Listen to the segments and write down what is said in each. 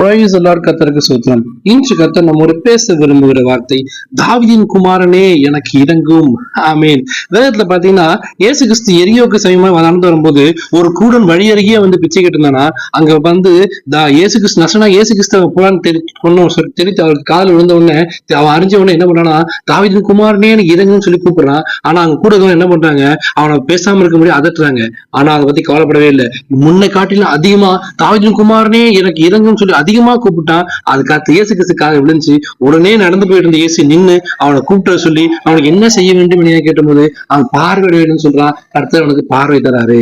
Price எல்லார் கத்தருக்கு சூத்திரம். இன்று கத்தர் ஒரு பேச விரும்புகிற வார்த்தை தாவிதின் குமாரனே எனக்கு இறங்கும் ஆமீன். வேதத்துல பாத்தீங்கன்னா ஏசு கிறிஸ்து எரியோக்கு சமயமா நடந்து வரும்போது ஒரு கூடன் வழி அருகே வந்து பிச்சை கேட்டிருந்தானா அங்க வந்து தா ஏசு கிறிஸ்து நசனா ஏசு கிறிஸ்து போலான்னு தெரி கொண்டு தெரிவித்து அவருக்கு காதல் விழுந்த உடனே அவன் அறிஞ்ச உடனே என்ன பண்ணானா தாவிதின் குமாரனே எனக்கு இறங்குன்னு சொல்லி கூப்பிடுறான் ஆனா அங்க கூட என்ன பண்றாங்க அவனை பேசாம இருக்க முடியும் அதட்டுறாங்க. ஆனா அதை பத்தி கவலைப்படவே இல்லை. முன்னை காட்டிலும் அதிகமா தாவிதின் குமாரனே எனக்கு இறங்குன்னு சொல்லி அதிகமா கூப்பிட்டான் அதுக்கு அடுத்து இயேசு கிறிஸ்துக்காக விழுந்துச்சு. உடனே நடந்து போயிட்டு இருந்த இயேசு நின்னு அவனை கூப்பிட்டு சொல்லி அவனுக்கு என்ன செய்ய வேண்டும் என கேட்டபோது அவன் பார்வையிட வேண்டும் சொல்றான் கர்த்தர் அவனுக்கு பார்வை தராரு.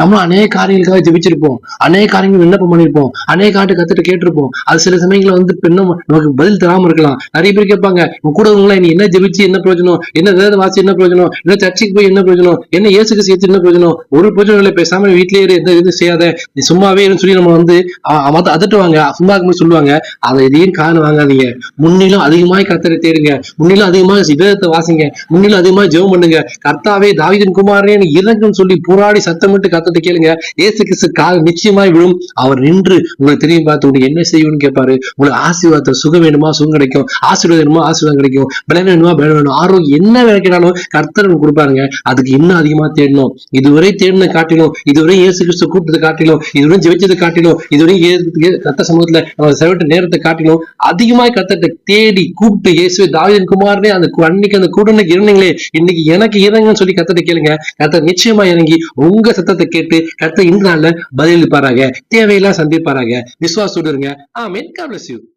நம்ம அநேக காரியங்களுக்காக ஜெபிச்சிருப்போம். அநேக காரியங்கள் விண்ணப்பம் பண்ணிருப்போம். அநேக காட்டு கத்துட்டு கேட்டிருப்போம். அது சில சமயங்களில் வந்து பெண்ணும் நமக்கு பதில் தராம இருக்கலாம். நிறைய பேர் கேட்பாங்க கூட உங்களை நீ என்ன ஜெபிச்சு என்ன பிரயோஜனம்? என்ன வேத வாசி என்ன பிரயோஜனம்? என்ன சர்ச்சைக்கு போய் என்ன பிரயோஜனம்? என்ன இயேசுக்கு சேர்த்து என்ன பிரயோஜனம்? ஒரு பிரயோஜனம் இல்லை பேசாம வீட்லயே எந்த இது செய்யாத. நீ சும்மாவே சொல்லி நம்ம வந்து மத்த அதட்டுவாங்க. சும்மா இருக்கும்போது சொல்லுவாங்க. அதை எதையும் காரணம் வாங்காதீங்க. முன்னிலும் அதிகமாக கத்தரை தேடுங்க. முன்னிலும் அதிகமாக வேதத்தை வாசிங்க. முன்னிலும் அதிகமாக ஜெபம் பண்ணுங்க. கர்த்தாவே தாவிதன் குமாரே எனக்கு இறங்குன்னு சொல்லி போராடி சத்தமிட்டு சத்தத்தை கேளுங்க. ஏசு கிறிஸ்து கால் நிச்சயமாய் விழும். அவர் நின்று உங்களை தெரியும் பார்த்து உங்களுக்கு என்ன செய்யணும்னு கேட்பாரு. உங்களுக்கு ஆசீர்வாதத்தை சுகம் வேணுமா சுகம் கிடைக்கும். ஆசீர்வாதம் வேணுமா ஆசீர்வாதம் கிடைக்கும். பலன் வேணுமா பலன் வேணும். ஆரோக்கியம் என்ன வேலை கேட்டாலும் கர்த்தர் கொடுப்பாருங்க. அதுக்கு இன்னும் அதிகமா தேடணும். இதுவரை தேடின காட்டிலும் இதுவரை இயேசு கிறிஸ்து கூப்பிட்டதை காட்டிலும் இதுவரை ஜெபிச்சது காட்டிலும் இதுவரை கத்த சமூகத்துல நம்ம நேரத்தை காட்டிலும் அதிகமாய் கத்தத்தை தேடி கூப்பிட்டு இயேசுவை தாவிதன் குமாரனே அந்த அன்னைக்கு அந்த கூடனுக்கு இருந்தீங்களே இன்னைக்கு எனக்கு இறங்குன்னு சொல்லி கத்தத்தை கேளுங்க. கத்தர் நிச்சயமா இறங்கி உங்க சத்தத்தை கேட்டு கர்த்தர் இந்த நாள்ல பதிலளிப்பாராக தேவையெல்லாம் சந்திப்பாராக. விசுவாசோடு இருங்க ஆமீன். God